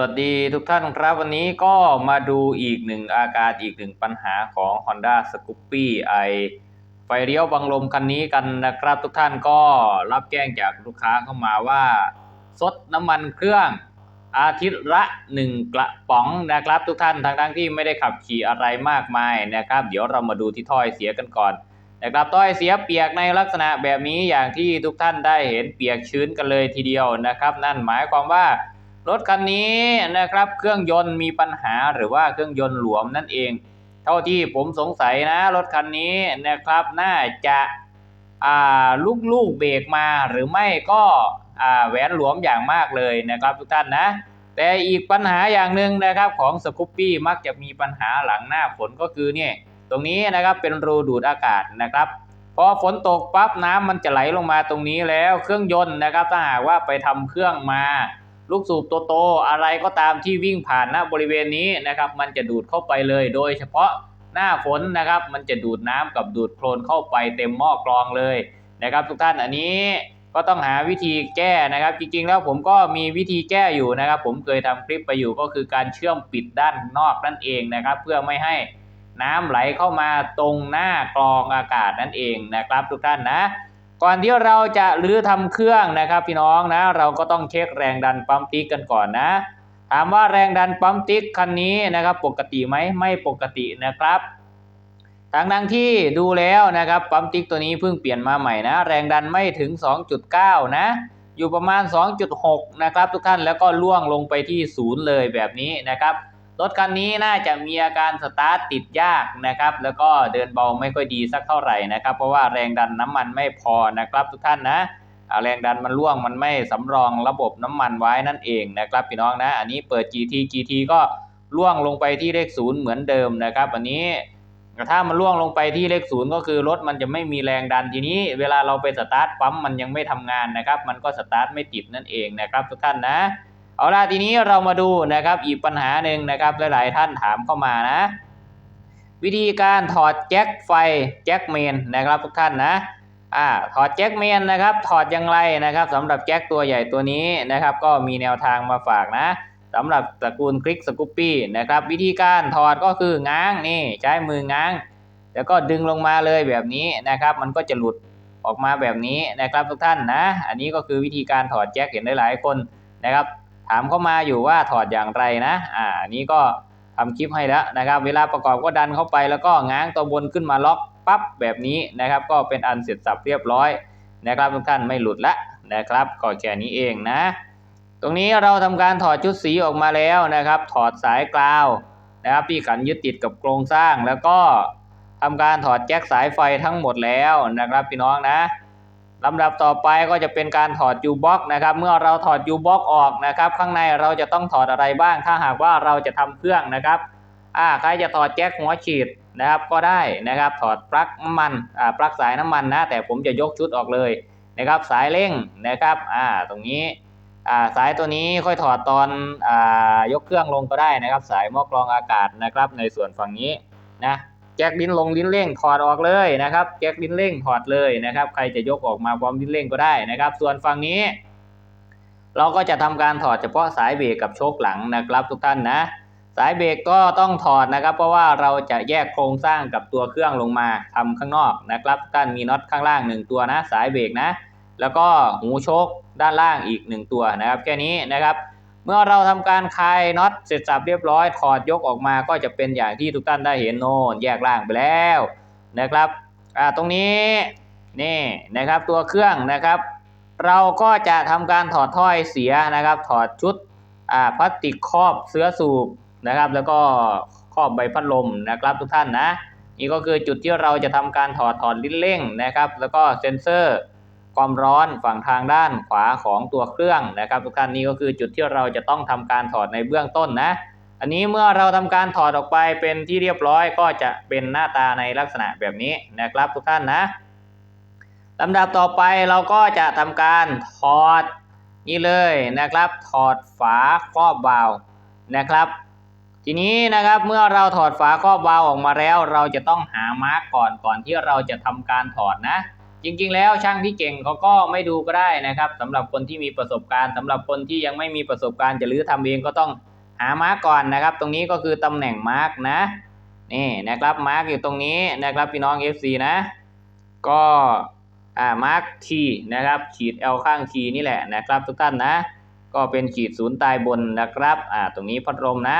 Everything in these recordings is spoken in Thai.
วัสดีทุกท่านครับวันนี้ก็มาดูอีกหนึ่งอาการอีกหนึ่งปัญหาของ Honda Scoopy i ไฟเลี้ยวบังลมคันนี้กันนะครับทุกท่านก็รับแจ้งจากลูกค้าเข้ามาว่า ซดน้ำมันเครื่องอาทิตย์ละหนึ่งกระป๋องนะครับ ทุกท่านทั้งทั้งๆที่ไม่ได้ขับขี่อะไรมากมายนะครับ เดี๋ยวเรามาดูที่ถ้อยเสียกันก่อนนะครับต้อยเสียเปียกในลักษณะแบบนี้อย่างที่ทุกท่านได้เห็นเปียกชื้นกันเลยทีเดียวนะครับ นั่นหมายความว่า รถคันนี้นะครับเครื่องยนต์มีปัญหาหรือว่าเครื่องยนต์หลวมนั่นเอง เท่าที่ผมสงสัยนะรถคันนี้นะครับน่าจะาลูกลูกเบรกมาหรือไม่ก็แหวนหลวมอย่างมากเลยนะครับทุกท่านนะ แต่อีกปัญหาอย่างหนึ่งนะครับของสกูปปี้มักจะมีปัญหาหลังหน้าฝนก็คือเนี่ยตรงนี้นะครับเป็นรูดูดอากาศนะครับพอฝนตกปั๊บน้ำมันจะไหลลงมาตรงนี้แล้วเครื่องยนต์นะครับถ้าหากว่าไปทำเครื่องมา ลูกสูบโตๆอะไรก็ตามที่วิ่งผ่านณบริเวณนี้นะครับ มันจะดูดเข้าไปเลย โดยเฉพาะหน้าฝนนะครับ มันจะดูดน้ำกับดูดโคลนเข้าไปเต็มหม้อกรองเลยนะครับ ทุกท่านอันนี้ก็ต้องหาวิธีแก้นะครับ จริงๆ แล้วผมก็มีวิธีแก้อยู่นะครับ ผมเคยทำคลิปไปอยู่ก็คือการเชื่อมปิดด้านนอกนั่นเองนะครับ เพื่อไม่ให้น้ำไหลเข้ามาตรงหน้ากรองอากาศนั่นเองนะครับ ทุกท่านนะ ก่อนที่เราจะรื้อทำเครื่องนะครับ พี่น้องนะ เราก็ต้องเช็คแรงดันปั๊มติ๊กกันก่อนนะ ถามว่าแรงดันปั๊มติ๊กคันนี้นะครับ ปกติไหมไม่ปกตินะครับทางดังที่ดูแล้วนะครับปั๊มติ๊กตัวนี้เพิ่งเปลี่ยนมาใหม่นะ แรงดันไม่ถึง 2.9 นะ อยู่ประมาณ 2.6 นะครับ ทุกท่านแล้วก็ล่วงลงไปที่ศูนย์เลยแบบนี้นะครับ รถคันนี้น่าจะมีอาการสตาร์ทติดยากนะครับ แล้วก็เดินเบาไม่ค่อยดีสักเท่าไหร่นะครับ เพราะว่าแรงดันน้ำมันไม่พอนะครับ ทุกท่านนะแรงดันมันร่วงมันไม่สำรองระบบน้ำมันไว้นั่นเองนะครับพี่น้องนะ อันนี้เปิด GT GT ก็ล่วงลงไปที่เลขศูนย์เหมือนเดิมนะครับอันนี้ถ้ามันล่วงลงไปที่เลขศูนย์ก็คือรถมันจะไม่มีแรงดันทีนี้เวลาเราไปสตาร์ทปั๊มมันยังไม่ทำงานนะครับ มันก็สตาร์ทไม่ติดนั่นเองนะครับทุกท่านนะ เอาล่ะทีนี้เรามาดูนะครับอีกปัญหาหนึ่งนะครับหลายๆท่านถามเข้ามานะ วิธีการถอดแจ็คไฟแจ็คเมนนะครับทุกท่านนะอ่าถอดแจ็คเมนนะครับถอดอย่างไรนะครับสำหรับแจ็คตัวใหญ่ตัวนี้นะครับ ก็มีแนวทางมาฝากนะสำหรับตระกูลคลิกสกูปปี้นะครับ วิธีการถอดก็คือง้างนี่ใช้มือง้าง แล้วก็ดึงลงมาเลยแบบนี้นะครับ มันก็จะหลุดออกมาแบบนี้นะครับทุกท่านนะ อันนี้ก็คือวิธีการถอดแจ็คเห็นได้หลายคนนะครับ ถามเข้ามาอยู่ว่าถอดอย่างไรนะ อ่านี้ก็ทำคลิปให้แล้วนะครับ เวลาประกอบก็ดันเข้าไปแล้วก็ง้างตัวบนขึ้นมาล็อกปั๊บแบบนี้นะครับ ก็เป็นอันเสร็จสับเรียบร้อยนะครับทุกท่านไม่หลุดละนะครับก็แค่นี้เองนะ ตรงนี้เราทำการถอดชุดสีออกมาแล้วนะครับ ถอดสายกราวนะครับที่ขันยึดติดกับโครงสร้างแล้วก็ทำการถอดแจ็คสายไฟทั้งหมดแล้วนะครับพี่น้องนะ ลำดับต่อไปก็จะเป็นการถอดยูบ็อกนะครับ เมื่อเราถอดยูบ็อกออกนะครับ ข้างในเราจะต้องถอดอะไรบ้าง ถ้าหากว่าเราจะทำเครื่องนะครับอ่าใครจะถอดแจ็คหัวฉีดนะครับ ก็ได้นะครับ ถอดปลั๊กน้ำมันอ่าปลั๊กสายน้ำมันนะ แต่ผมจะยกชุดออกเลยนะครับ สายเร่งนะครับอ่าตรงนี้อ่าสายตัวนี้ค่อยถอดตอนอ่ายกเครื่องลงก็ได้นะครับ สายหม้อกรองอากาศนะครับ ในส่วนฝั่งนี้นะ แจ็คลิ้นลงลิ้นเร่งถอดออกเลยนะครับแจ็คลิ้นเร่งถอดเลยนะครับ ใครจะยกออกมาพร้อมลิ้นเร่งก็ได้นะครับ ส่วนฝั่งนี้ เราก็จะทำการถอดเฉพาะสายเบรกกับโชคหลังนะครับ ทุกท่านนะ สายเบรกก็ต้องถอดนะครับ เพราะว่าเราจะแยกโครงสร้างกับตัวเครื่องลงมาทำข้างนอกนะครับท่านมีน็อตข้างล่างหนึ่งตัวนะ สายเบรกนะ แล้วก็หูโชคด้านล่างอีกหนึ่งตัวนะครับ แค่นี้นะครับ เมื่อเราทำการคลายน็อตเสร็จสับเรียบร้อยถอดยกออกมาก็จะเป็นอย่างที่ทุกท่านได้เห็นโน่นแยกล่างไปแล้วนะครับอ่าตรงนี้นี่นะครับตัวเครื่องนะครับ เราก็จะทำการถอดถ้อยเสียนะครับ ถอดชุดอ่าพลาสติกครอบเสื้อสูบนะครับ แล้วก็ครอบใบพัดลมนะครับทุกท่านนะนี่ก็คือจุดที่เราจะทำการถอดถอดลิ้นเร่งนะครับ แล้วก็เซ็นเซอร์ ความร้อนฝั่งทางด้านขวาของตัวเครื่องนะครับ ทุกท่านนี่ก็คือจุดที่เราจะต้องทำการถอดในเบื้องต้นนะ อันนี้เมื่อเราทำการถอดออกไปเป็นที่เรียบร้อยก็จะเป็นหน้าตาในลักษณะแบบนี้นะครับทุกท่านนะลำดับต่อไปเราก็จะทำการถอดนี่เลยนะครับ ถอดฝาครอบวาล์วนะครับทีนี้นะครับเมื่อเราถอดฝาครอบวาล์วออกมาแล้ว เราจะต้องหามาร์กก่อนก่อนที่เราจะทำการถอดนะ จริงๆ แล้วช่างที่เก่งเขาก็ไม่ดูก็ได้นะครับสำหรับคนที่มีประสบการณ์สำหรับคนที่ยังไม่มีประสบการณ์จะรื้อทำเองก็ต้องหามาร์กก่อนนะครับ ตรงนี้ก็คือตำแหน่งมาร์กนะนี่นะครับมาร์กอยู่ตรงนี้นะครับพี่น้อง FC นะ ก็อ่ามาร์กทีนะครับขีด L ข้างทีนี่แหละนะครับ ทุกท่านนะ ก็เป็นขีดศูนย์ตายบนนะครับอ่าตรงนี้พัดลมนะ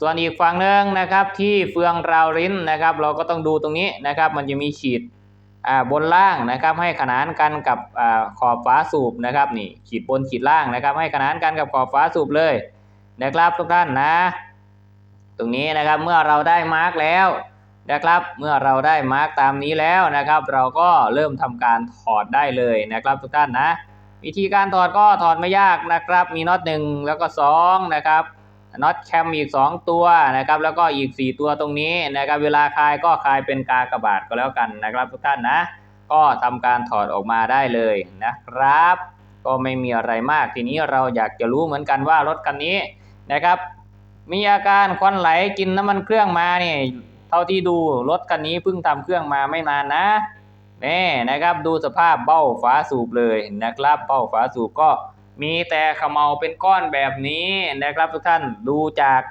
ส่วนอีกฝั่งหนึ่งนะครับที่เฟืองราวลิ้นนะครับ เราก็ต้องดูตรงนี้นะครับ มันจะมีขีด บนล่างนะครับให้ขนานกันกับอขอบฝาสูบนะครับนี่ขีดบนขีดล่างนะครับ ให้ขนานกันกับขอบฝาสูบเลยนะครับทุกท่านนะ ตรงนี้นะครับเมื่อเราได้มาร์กแล้วนะครับเมื่อเราได้มาร์กตามนี้แล้วนะครับ เราก็เริ่มทำการถอดได้เลยนะครับ ทุกท่านนะ วิธีการถอดก็ถอดไม่ยากนะครับ มีน็อตหนึ่งแล้วก็สองนะครับ น็อตแคมอีก 2 ตัวนะครับแล้วก็อีก 4 ตัวตรงนี้นะครับเวลาคลายก็คลายเป็นกากบาทก็แล้วกันนะครับทุกท่านนะ ก็ทำการถอดออกมาได้เลยนะครับ ก็ไม่มีอะไรมากทีนี้เราอยากจะรู้เหมือนกันว่ารถคันนี้นะครับ มีอาการควันไหลกินน้ำมันเครื่องมาเนี่ยเท่าที่ดูรถคันนี้เพิ่งทำเครื่องมาไม่นานนะนี่นะครับดูสภาพเบ้าฝาสูบเลยนะครับเบ้าฝาสูบก็ มีแต่ขมเมาเป็นก้อนแบบนี้นะครับทุกท่านดูจาก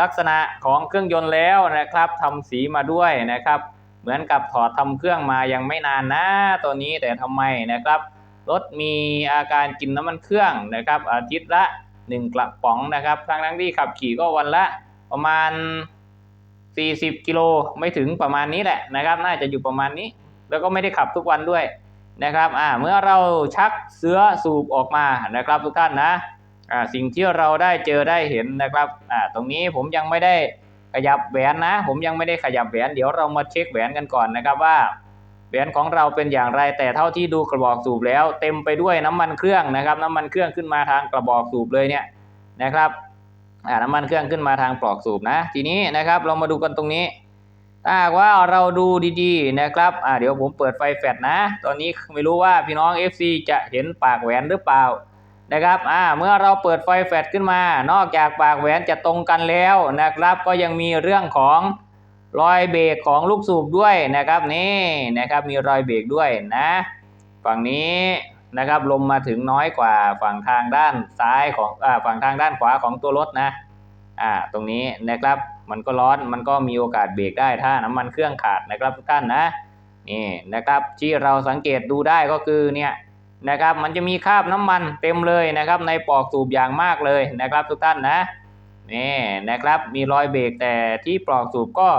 ลักษณะของเครื่องยนต์แล้วนะครับทำสีมาด้วยนะครับ เหมือนกับถอดทำเครื่องมายังไม่นานนะตัวนี้แต่ทำไมนะครับรถมีอาการกินน้ำมันเครื่องนะครับ อาทิตย์ละหนึ่งกระป๋องนะครับทั้งทั้งที่ขับขี่ก็วันละประมาณ 40 กิโลไม่ถึงประมาณนี้แหละนะครับ น่าจะอยู่ประมาณนี้ แล้วก็ไม่ได้ขับทุกวันด้วย นะครับอ่าเมื่อเราชักเสื้อสูบออกมานะครับทุกท่านนะอ่าสิ่งที่เราได้เจอได้เห็นนะครับอ่าตรงนี้ผมยังไม่ได้ขยับแหวนนะ ผมยังไม่ได้ขยับแหวนเดี๋ยวเรามาเช็คแหวนกันก่อนนะครับว่าแหวนของเราเป็นอย่างไรแต่เท่าที่ดูกระบอกสูบแล้ว เต็มไปด้วยน้ำมันเครื่องนะครับ น้ำมันเครื่องขึ้นมาทางกระบอกสูบเลยเนี่ยนะครับอ่าน้ำมันเครื่องขึ้นมาทางปลอกสูบนะ ทีนี้นะครับเรามาดูกันตรงนี้ ถ้าหากว่าเราดูดีๆนะครับอ่าเดี๋ยวผมเปิดไฟแฟลชนะ ตอนนี้ไม่รู้ว่าพี่น้อง FC จะเห็นปากแหวนหรือเปล่านะครับอ่าเมื่อเราเปิดไฟแฟลชขึ้นมา นอกจากปากแหวนจะตรงกันแล้วนะครับ ก็ยังมีเรื่องของรอยเบรกของลูกสูบด้วยนะครับนี่นะครับมีรอยเบรกด้วยนะ ฝั่งนี้นะครับลมมาถึงน้อยกว่าฝั่งทางด้านซ้ายของอ่าฝั่งทางด้านขวาของตัวรถนะอ่าตรงนี้นะครับ มันก็ร้อนมันก็มีโอกาสเบรกได้ถ้าน้ำมันเครื่องขาดนะครับทุกท่านนะนี่นะครับที่เราสังเกตดูได้ก็คือเนี่ยนะครับมันจะมีคราบน้ำมันเต็มเลยนะครับ ในปลอกสูบอย่างมากเลยนะครับทุกท่านนะนี่นะครับมีรอยเบรกแต่ที่ปลอกสูบก็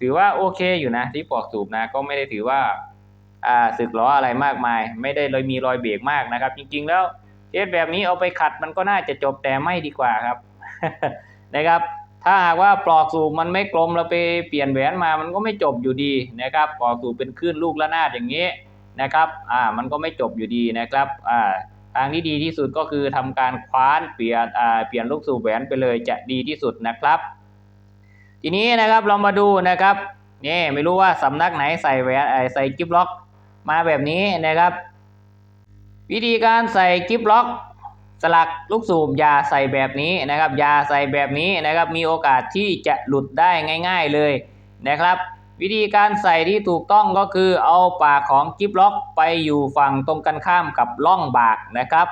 ถือว่าโอเคอยู่นะ ที่ปลอกสูบนะก็ไม่ได้ถือว่าอ่าสึกล้ออะไรมากมาย ไม่ได้เลยมีรอยเบรกมากนะครับ จริงๆแล้วเคสแบบนี้เอาไปขัดมันก็น่าจะจบแต่ไม่ดีกว่าครับนะครับ ถ้าหากว่าปลอกสูบมันไม่กลมเราไปเปลี่ยนแหวนมามันก็ไม่จบอยู่ดีนะครับปลอกสูบเป็นคลื่นลูกระนาดอย่างนี้นะครับอ่ามันก็ไม่จบอยู่ดีนะครับอ่าทางที่ดีที่สุดก็คือทำการคว้านเปลี่ยนอ่าเปลี่ยนลูกสูบแหวนไปเลยจะดีที่สุดนะครับ ทีนี้นะครับเรามาดูนะครับนี่ไม่รู้ว่าสำนักไหนใส่แหวนใส่กิฟล็อกมาแบบนี้นะครับ วิธีการใส่กิฟล็อก สลักลูกสูบอย่าใส่แบบนี้นะครับอย่าใส่แบบนี้นะครับมีโอกาสที่จะหลุดได้ง่าย ๆเลยนะครับ วิธีการใส่ที่ถูกต้องก็คือเอาปากของกิฟล็อกไปอยู่ฝั่งตรงกันข้ามกับล่องบากนะครับ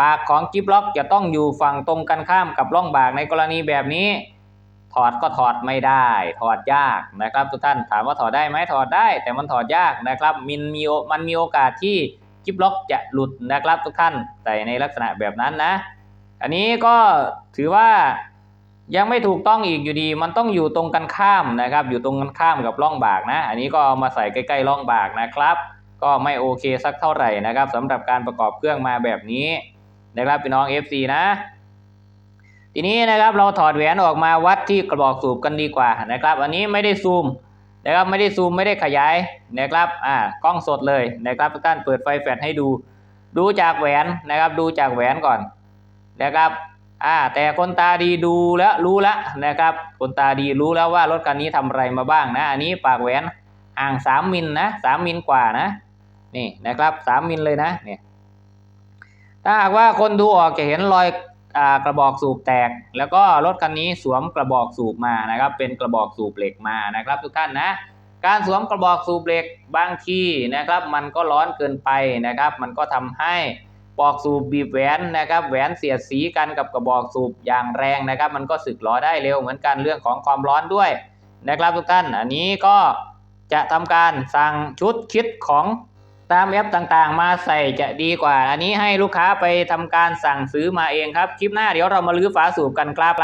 ปากของกิฟล็อกจะต้องอยู่ฝั่งตรงกันข้ามกับล่องบากในกรณีแบบนี้ ถอดก็ถอดไม่ได้ ถอดยากนะครับ ทุกท่านถามว่าถอดได้ไหมถอดได้ แต่มันถอดยากนะครับมันมีมันมีโอกาสที่ กิฟล็อกจะหลุดนะครับทุกท่านใส่ในลักษณะแบบนั้นนะ อันนี้ก็ถือว่ายังไม่ถูกต้องอีกอยู่ดี มันต้องอยู่ตรงกันข้ามนะครับ อยู่ตรงกันข้ามกับร่องบากนะ อันนี้ก็เอามาใส่ใกล้ๆร่องบากนะครับ ก็ไม่โอเคสักเท่าไหร่นะครับสำหรับการประกอบเครื่องมาแบบนี้นะครับพี่น้อง FC นะ ทีนี้นะครับเราถอดแหวนออกมาวัดที่กระบอกสูบกันดีกว่านะครับ อันนี้ไม่ได้ซูม นะครับไม่ได้ซูมไม่ได้ขยายนะครับอ่ากล้องสดเลยนะครับทุกท่านเปิดไฟแฟลชให้ดู ดูจากแหวนนะครับ ดูจากแหวนก่อนนะครับอ่าแต่คนตาดีดูแล้วรู้แล้วนะครับ คนตาดีรู้แล้วว่ารถคันนี้ทำอะไรมาบ้างนะ อันนี้ปากแหวนห่างสามมิลนะสามมิลกว่านะนี่นะครับสามมิลเลยนะเนี่ยถ้าหากว่าคนดูออกจะเห็นรอย กระบอกสูบแตก แล้วก็รถคันนี้สวมกระบอกสูบมานะครับ เป็นกระบอกสูบเหล็กมานะครับ ทุกท่านนะ การสวมกระบอกสูบเหล็กบางทีนะครับ มันก็ร้อนเกินไปนะครับ มันก็ทำให้ปอกสูบบีบแหวนนะครับ แหวนเสียดสีกันกับกระบอกสูบอย่างแรงนะครับ มันก็สึกหรอได้เร็วเหมือนกันเรื่องของความร้อนด้วยนะครับทุกท่าน อันนี้ก็จะทำการสั่งชุดคิดของ ตามแอปต่างๆ มาใส่จะดีกว่า อันนี้ให้ลูกค้าไปทำการสั่งซื้อมาเองครับ คลิปหน้าเดี๋ยวเรามาลื้อฝาสูบกันครับ